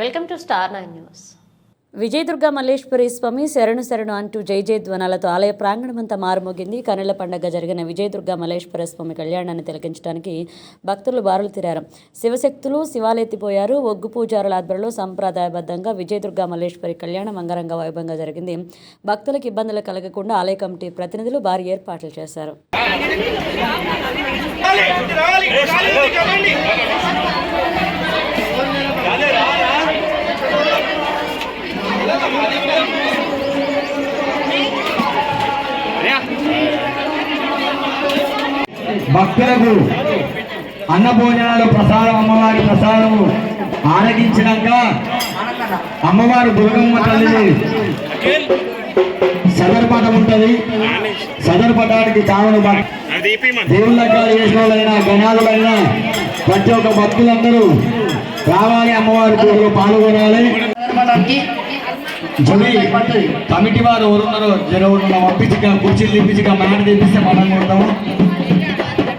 Welcome to star nine news Vijayadurga Malleswari స్వామి శరణు శరణు అంటూ జై జై ధ్వనాలతో ఆలయ ప్రాంగణమంతా మారుమోగింది కనుల పండగ జరిగిన విజయదుర్గ మల్లేశ్వర స్వామి కళ్యాణాన్ని తిలకించడానికి భక్తులు బారులు తిరారు శివశక్తులు శివాలెత్తిపోయారు ఒగ్గు పూజారుల ఆధ్వర్యంలో సంప్రదాయబద్ధంగా విజయదుర్గ మల్లేశ్వరి కళ్యాణం అంగరంగ వైభవంగా జరిగింది భక్తులకు ఇబ్బందులు కలగకుండా ఆలయ కమిటీ ప్రతినిధులు భారీ ఏర్పాట్లు చేశారు భక్తులకు అన్న భోజనాలు ప్రసాదం అమ్మవారి ప్రసాదము ఆరగించినాక అమ్మవారు దుర్గమ్మ తల్లి సదర్ పటం ఉంటది. సదర్ పటానికి చావను దేవుళ్ళ కాలు చేసిన గణాదులైనా ప్రతి ఒక్క భక్తులందరూ రావాలి అమ్మవారి పాల్గొనాలి. జమి కమిటీ వారు ఎవరున్నారో జరగకుండా పంపించి కుర్చీలు తెప్పించి మాట తెప్పిస్తే మనం కొడతాము.